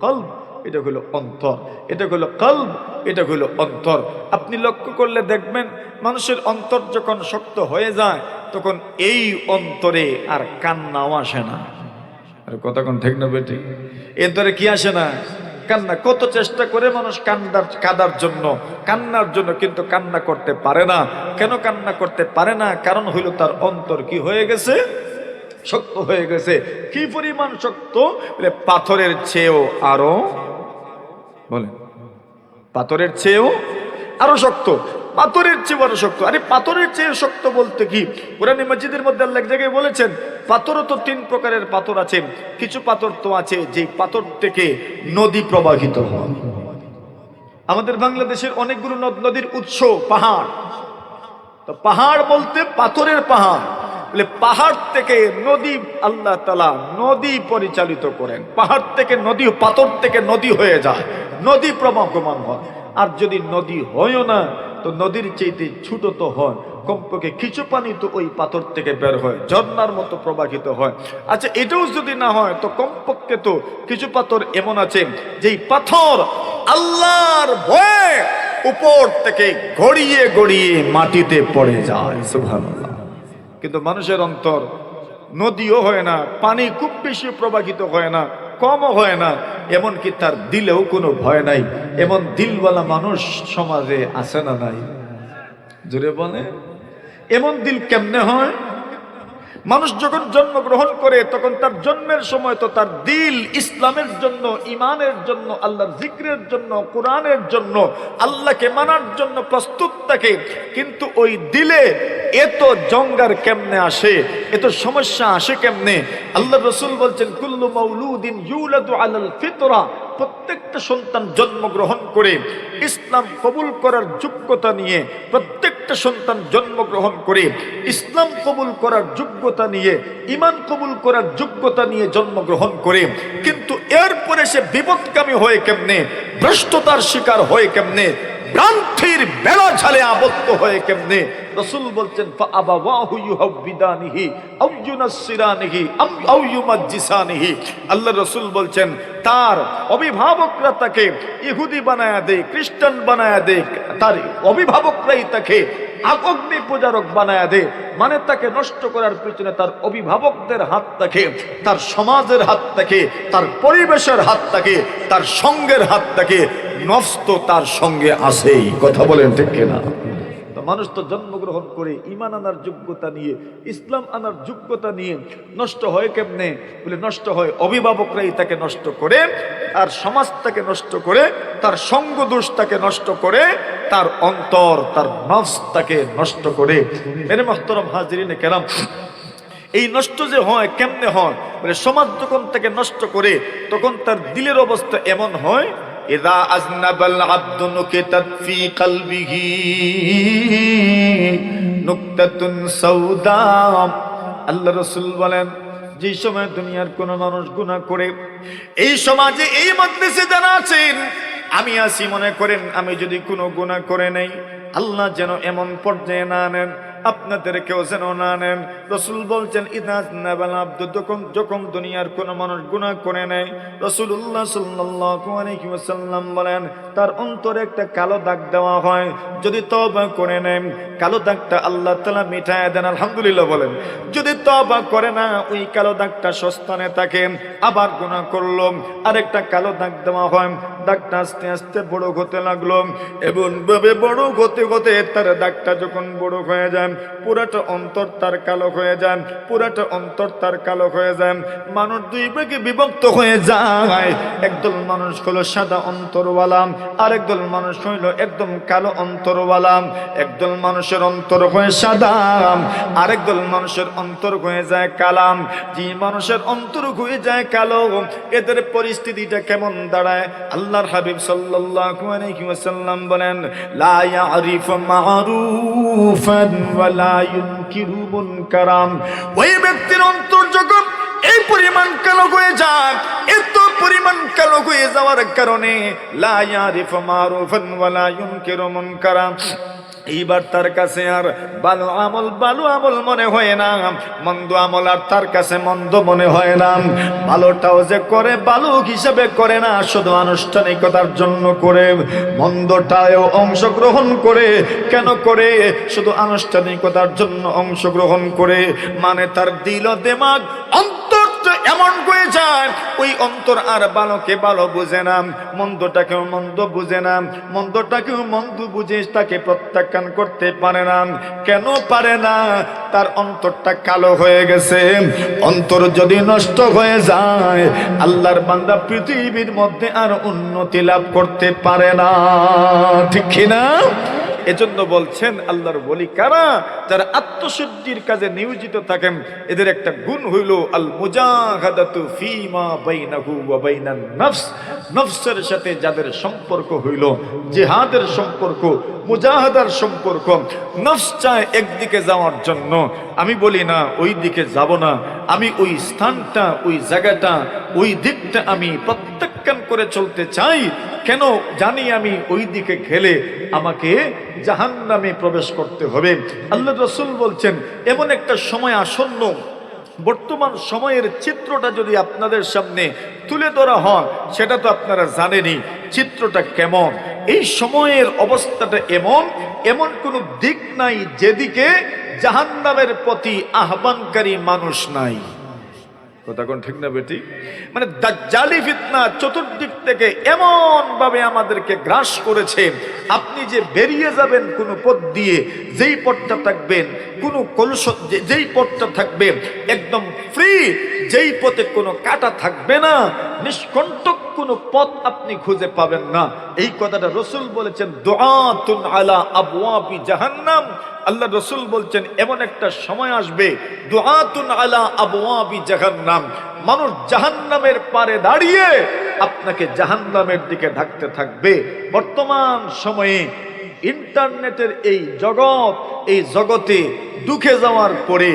কল্ব, এটা হলো অন্তর, এটা হলো কল্ব, এটা হলো অন্তর। আপনি লক্ষ্য করলে দেখবেন, মানুষের অন্তর যখন শক্ত হয়ে যায়, তখন এই অন্তরে আর কান্নাও আসে না। আর কতক্ষণ ঠিক না বেটি? এন্তরে কি আসে না? কান্না। কত চেষ্টা করে মানুষ কান্দার, কাদার জন্য। কান্নার জন্য কিন্তু কান্না করতে পারে না। কেন কান্না করতে পারে না? কারণ হইল তার অন্তর কি হয়ে গেছে? শক্ত হয়ে গেছে। কি পরিমাণ শক্ত? বলে, পাথরের চেয়েও আরও। বলেন, পাথরের চেয়েও আরও শক্ত। পাথরের চেয়ে আরও শক্ত। আরে, পাথরের চেয়ে শক্ত বলতে কি? কোরআন মসজিদের মধ্যে আল্লাহ জায়গায় বলেছেন, পাথরও তো তিন প্রকারের পাথর আছে। কিছু পাথর তো আছে, যে পাথর থেকে নদী প্রবাহিত হয়। আমাদের বাংলাদেশের অনেকগুলো নদ নদীর উৎস পাহাড়। তো পাহাড় বলতে পাথরের পাহাড়। বলে পাহাড় থেকে নদী আল্লাহ তালা নদী পরিচালিত করেন। পাহাড় থেকে নদী পাথর থেকে নদী হয়ে যায়। নদী প্রবাহমান হয়। আর যদি নদী হয়ও না, তো নদীর চাইতে ছোট তো হয়। কমপক্ষে কিছু পানি তো ওই পাথর থেকে বের হয়, ঝর্ণার মতো প্রবাহিত হয়। আচ্ছা এটাও যদি না হয়, তো কমপক্ষে তো কিছু পাথর এমন আছে, যেই পাথর আল্লাহর ভয়ে উপর থেকে গড়িয়ে গড়িয়ে মাটিতে পড়ে যায়। সুবহানাল্লাহ। কিন্তু মানুষের অন্তর নদীও হয় না, পানি খুব বেশি প্রবাহিত হয় না, কমও হয় না, এমনকি তার দিলেও কোনো ভয় নাই। এমন দিলওয়ালা মানুষ সমাজে আসে না নাই? জুড়ে বলে এমন দিল কেমনে হয়? মানুষ যখন জন্মগ্রহণ করে, তখন তার জন্মের সময় তো তার দিল ইসলামের জন্য ইমানের জন্য, আল্লাহর জিক্রের জন্য, কোরআনের জন্য, আল্লাহকে মানার জন্য প্রস্তুত থাকে। কিন্তু ওই দিলে এত জঙ্গার কেমনে আসে? এত সমস্যা আসে কেমনে? আল্লাহ রসুল বলছেন, কুল্লু মাউলুদিন ইউলাদু আলাল ফিতরা। প্রত্যেকটা সন্তান জন্মগ্রহণ করে ইসলাম কবুল করার যোগ্যতা নিয়ে প্রত্যেকটা সন্তান জন্মগ্রহণ করে ইসলাম কবুল করার যোগ্যতা নিয়ে ইমান কবুল করার যোগ্যতা নিয়ে জন্মগ্রহণ করে, কিন্তু এরপরে সে বিপদকামী হয়ে কেমনে, ভ্রষ্টতার শিকার হয়ে কেমনে, ভ্রান্তির বেলা ঝালে আবদ্ধ হয়ে কেমনে রসুল বলছেন আল্লাহ রসুল বলছেন, তার অভিভাবকরা তাকে ইহুদি বানায়া দেয় খ্রিস্টান বানায়া দেয় তার অভিভাবকরাই তাকে অগ্নি পূজারক বানায়া দে মানে তাকে নষ্ট করার পিছনে তার অভিভাবকদের হাত থাকে, তার সমাজের হাত থাকে, তার পরিবেশের হাত থাকে, তার সঙ্গের হাত থাকে। নষ্ট তার সঙ্গে আসেই কথা বলেন ঠিক কিনা? মানুষ তো জন্মগ্রহণ করে ইমান আনার যোগ্যতা নিয়ে, ইসলাম আনার যোগ্যতা নিয়ে নষ্ট হয় কেমনে? বলে নষ্ট হয় অভিভাবকরাই তাকে নষ্ট করে, আর সমাজ তাকে নষ্ট করে, তার সঙ্গ দোষ তাকে নষ্ট করে, তার অন্তর, তার নফস তাকে নষ্ট করে। মেরে মহতরম হাজিরিনে কেরাম, এই নষ্ট যে হয় কেমনে হয়? মানে সমাজ যখন তাকে নষ্ট করে, তখন তার দিলের অবস্থা এমন হয় এদা আজনাবাল আব্দু নুকিতাত ফি কলবিহি নুকতাতুন সাউদা আল্লাহ রসুল বলেন, যে সময় দুনিয়ার কোনো মানুষ গুনাহ করে, এই সমাজে, এই মজলিসে যারা আছেন, আমি আসি মনে করেন, আমি যদি কোনো গুনাহ করে নেই আল্লাহ যেন এমন পর্যায়ে না নেন, আপনাদেরকেও যেন না নেন। রসুল বলছেন ইদাজ যখন যখন দুনিয়ার কোনো মানুষ গুণা করে নেয় রসুল্লাহ ওয়াসাল্লাম বলেন, তার অন্তরে একটা কালো দাগ দেওয়া হয়। যদি তওবা করে নেন, কালো দাগটা আল্লাহ তালা মিটায় দেন, আলহামদুলিল্লাহ বলেন। যদি তওবা করে না, ওই কালো দাগটা সস্তানে থাকে, আবার গুনাহ করল, আরেকটা কালো দাগ দেওয়া হয়, দাগটা আস্তে আস্তে বড় হতে লাগল। এবং ভাবে বড় হতে হতে তার দাগটা যখন বড় হয়ে যায়, পুরাটা অন্তর তার কালো হয়ে যায়, পুরাটা অন্তর তার কালো হয়ে যায়। মানুষ দুই ভাগে বিভক্ত হয়ে যায়। একদল মানুষ হলো সাদা অন্তরওয়ালা, আরেকদল মানুষ হইল একদম কালো অন্তরওয়ালা। একদল মানুষের অন্তর হয়ে সাদা, আরেকদল মানুষের অন্তর হয়ে যায় কালাম যে মানুষের অন্তর হয়ে যায় কালো, এদের পরিস্থিতিটা কেমন দাঁড়ায়? আল্লাহর হাবিব ওয়াসাল্লাম বলেন, লা ইয়ারিফু معروفا ولا ينكر منكرا ওই ব্যক্তির অন্তর যখন এই পরিমাণ কালো হয়ে যাক, এত পরিমাণ কালো হয়ে যাওয়ার কারণে লা ইয়ারিফ মারুফান ওয়ালা ইউনকিরু মুনকারাম। এইবার তার কাছে আর ভালো আমল ভালো আমল মনে হয় না। মন্দ আমল আর তার কাছে মন্দ মনে হয় না। ভালোটাও যে করে, ভালো হিসাবে করে না, শুধু আনুষ্ঠানিকতার জন্য করে। মন্দটাও অংশগ্রহণ করে। কেন করে? শুধু আনুষ্ঠানিকতার জন্য অংশগ্রহণ করে। মানে তার দিল, দেমাগ অন্তর তো এমন হয়ে যায়, ওই অন্তর আর ভালোকে ভালো বুঝে না, মন্দটাকেও মন্দ বুঝে না, মন্দটাকেও মন্দ বুঝে তাকে প্রত্যাখ্যান করতে পারে না। কেন পারে না? তার অন্তরটা কালো হয়ে গেছে। অন্তর যদি নষ্ট হয়ে যায়, আল্লাহর বান্দা পৃথিবীর মধ্যে আর উন্নতি লাভ করতে পারে না। ঠিক কিনা এজন্য বলছেন আল্লাহর বলি কারা? যারা আত্মশুদ্ধির কাজে নিয়োজিত থাকেন, এদের একটা গুণ হইল আল মুজাহাদাতু ফিমা নফসের সাথে যাদের সম্পর্ক হইল, জিহাদের সম্পর্ক, মুজাহাদার সম্পর্ক, নফস চায় একদিকে যাওয়ার জন্য। আমি বলি না, ওই দিকে যাব না। আমি ওই স্থানটা, ওই জায়গাটা, ওই দিকটা আমি প্রত্যাখ্যান করে চলতে চাই। কেন জানি আমি ওই দিকে খেলে আমাকে জাহান নামে প্রবেশ করতে হবে। আল্লাহ রসুল বলছেন, এমন একটা সময় আসন্ন। বর্তমান সময়ের চিত্রটা যদি আপনাদের সামনে তুলে ধরা হয়, সেটা তো আপনারা জানেনই, চিত্রটা কেমন? এই সময়ের অবস্থাটা এমন এমন কোনো দিক নাই যেদিকে জাহান্নামের প্রতি আহ্বানকারী মানুষ নাই। কথা কোন ঠিক না বেটি? মানে দাজ্জালি ফিতনা চতুর্দিক থেকে এমন ভাবে আমাদেরকে গ্রাস করেছে, আপনি যে বেরিয়ে যাবেন কোনো পথ দিয়ে, যেই পথটা থাকবেন, কোন কলস যেই পথটা থাকবে, একদম ফ্রি যেই পথে কোনো কাটা থাকবে না, নিষ্কণ্টক কোনো পথ আপনি খুঁজে পাবেন না। এই কথাটা রসুল বলেছেন, দোয়াতুন আলা আবওয়াবি জাহান্নাম। আল্লাহ রসুল বলছেন, এমন একটা সময় আসবে, দোয়াতুন আলা আবওয়াবি জাহান্নাম। মানুষ জাহান্নামের পারে দাঁড়িয়ে আপনাকে জাহান্নামের দিকে ঢাকতে থাকবে। বর্তমান সময়ে ইন্টারনেটের এই জগৎ, এই জগতে দুঃখে যাওয়ার পরে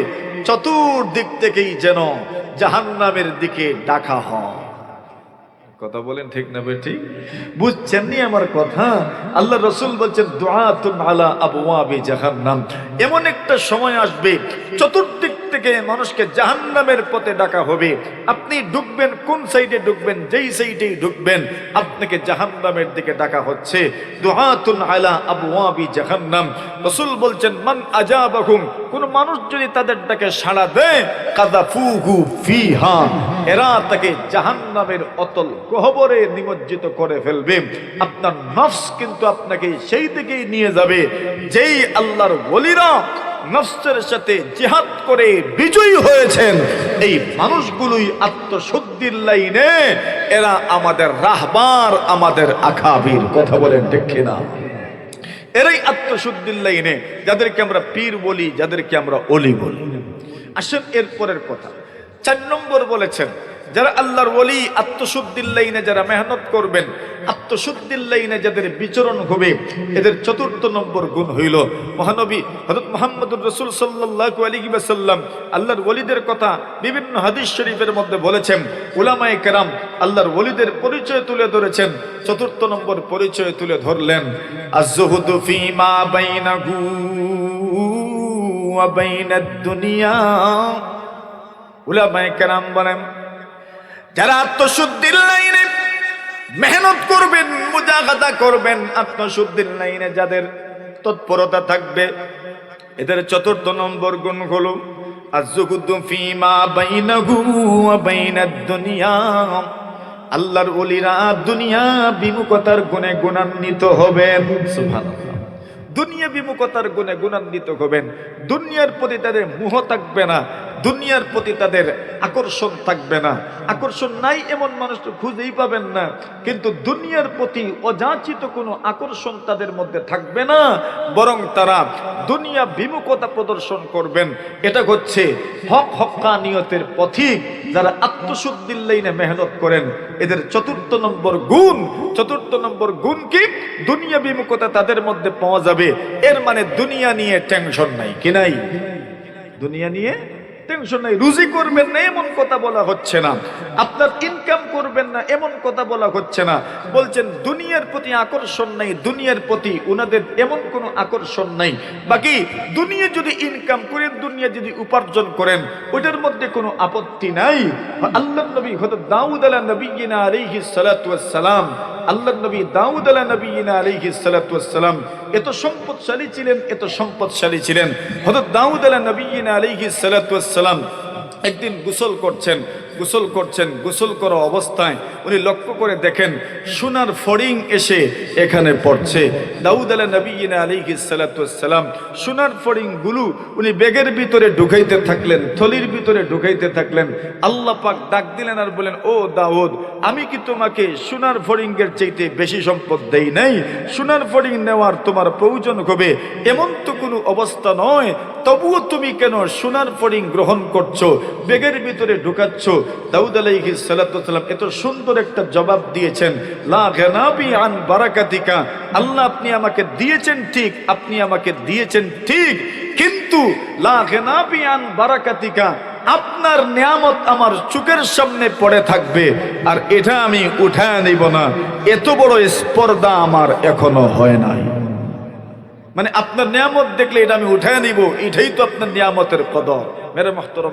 চতুর্দিক থেকেই যেন জাহান্নামের দিকে ডাকা হয়। কথা বলেন ঠিক না বেটি বুঝছেন নি আমার কথা? আল্লাহ রসুল বলছেন, দুআতুন আলা আবওয়াবি জাহান্নাম। এমন একটা সময় আসবে, চতুর্দিক থেকে মানুষকে জাহান্নামের পথে ডাকা হবে। আপনি ঢুকবেন কোন সাইডে ঢুকবেন যেই সাইডেই ঢুকবেন আপনাকে জাহান্নামের দিকে ডাকা হচ্ছে। দুআতুন আলা আবওয়াবি জাহান্নাম। রসুল বলছেন, মান আজাবাহুম। কোন মানুষ যদি তাদের ডাকে সাড়া দেয় কাদাফুহু ফিহা। এরা তাকে জাহান্নামের অতল গহবরে নিমজ্জিত করে ফেলবে। আপনার নফস কিন্তু আপনাকে সেই দিকেই নিয়ে যাবে, যেই আল্লাহর বলিরা নফসের সাথে জিহাদ করে বিজয়ী হয়েছেন। এই মানুষগুলোই আত্মশুদ্ধির লাইনে, এরা আমাদের রাহবার, আমাদের আখাবির কথা বলেন ঠিক না এরাই আত্মশুদ্ধির লাইনে, যাদেরকে আমরা পীর বলি, যাদেরকে আমরা অলি বলি। আসেন এরপরের কথা। চার নম্বর বলেছেন, যারা আল্লাহর ওলি আত্মশুদ্ধির লাইনে যারা মেহনত করবেন আত্মশুদ্ধির লাইনে যাদের বিচরণ হবে, এদের চতুর্থ নম্বর গুণ হইল, মহানবী হজরত মোহাম্মদুর রসুল সাল্লাহ আলী সাল্লাম আল্লাহর ওলিদের কথা বিভিন্ন হাদিস শরীফের মধ্যে বলেছেন, উলামায়ে কেরাম আল্লাহর ওলিদের পরিচয় তুলে ধরেছেন, চতুর্থ নম্বর পরিচয় তুলে ধরলেন আজহুদু ফিমা বাইনাহু ওয়া বাইনাদ দুনিয়া উলামায়ে কেরাম বলেন, যারা আত্মশুদ্ধির লাইনে মেহনত করবেন, মুজাহাদা করবেন, আত্মশুদ্ধির লাইনে যাদের তৎপরতা থাকবে, এদের চতুর্থ নম্বর গুণ হলো আল্লাহর ওলিরা দুনিয়া বিমুখতার গুণে গুণান্বিত হবেন। দুনিয়া বিমুখতার গুণে গুণান্বিত হবেন। দুনিয়ার প্রতি তাদের মোহ থাকবে না। দুনিয়ার প্রতি তাদের আকর্ষণ থাকবে না। আকর্ষণ নাই এমন মানুষ তো খুঁজেই পাবেন না। কিন্তু দুনিয়ার প্রতি অযাচিত কোনো আকর্ষণ তাদের মধ্যে থাকবে না, বরং তারা দুনিয়া বিমুখতা প্রদর্শন করবেন। এটা হচ্ছে হক হক্কানিয়তের পথিক যারা আত্মশুদ্ধির লাইনে মেহনত করেন। এদের চতুর্থ নম্বর গুণ, চতুর্থ নম্বর গুণ কি? দুনিয়া বিমুখতা তাদের মধ্যে পাওয়া যাবে। এর মানে দুনিয়া নিয়ে টেনশন নাই, কি নাই? দুনিয়া নিয়ে টেনশন নাই, রুজি করবেন না, এমন কথা বলা হচ্ছে না। আপনার ইনকাম করবেন না, এমন কথা বলা হচ্ছে না। বলছেন, দুনিয়ার প্রতি আকর্ষণ নাই, দুনিয়ার প্রতি উনাদের এমন কোনো আকর্ষণ নাই। বাকি, দুনিয়া যদি ইনকাম করেন, দুনিয়া যদি উপার্জন করেন, ওইটার মধ্যে কোনো আপত্তি নাই। আল্লাহ নবী হয়তো দাউদ আলা নবীনা আলাইহি সালাতু সালাম আল্লাহ নবী দাউদ আলা নবীনা আলাইহি সালাতু সালাম এত সম্পদশালী ছিলেন এত সম্পদশালী ছিলেন। হজরত দাউদ আলা নবীন আলিহি সালাতাম একদিন গোসল করছেন। গোসল করছেন, গোসল করা অবস্থায় উনি লক্ষ্য করে দেখেন সোনার ফড়িং এসে এখানে পড়ছে। দাউদ আলা নবীনা আলাইহি সালাম সোনার ফড়িংগুলো উনি বেগের ভিতরে ঢুকাইতে থাকলেন, থলির ভিতরে ঢুকাইতে থাকলেন। আল্লাহ পাক ডাক দিলেন আর বলেন ও দাউদ, আমি কি তোমাকে সোনার ফড়িংয়ের চাইতে বেশি সম্পদ দেই নাই? সোনার ফড়িং নেওয়ার তোমার প্রয়োজন হবে। এমন তো কোনো অবস্থা নয় তবুও তুমি কেন সোনার ফড়িং গ্রহণ করছ, বেগের ভিতরে ঢুকাচ্ছ? দাউদ আলাইহি সালাম এত সুন্দর একটা জবাব দিয়েছেন, লা গনাবি আন বারাকাতিকা। আল্লাহ আপনি আমাকে দিয়েছেন ঠিক, আপনি আমাকে দিয়েছেন ঠিক, কিন্তু লা গনাবি আন বারাকাতিকা, আপনার নিয়ামত আমার চোখের সামনে পড়ে থাকবে, আর এটা আমি উঠায় নিব না। এত বড় স্পর্ধা আমার এখনও হয় নাই। মানে আপনার নিয়ামত দেখলে এটা আমি উঠায় নিব এটাই তো আপনার নিয়ামতের কদর মেরে মহতরম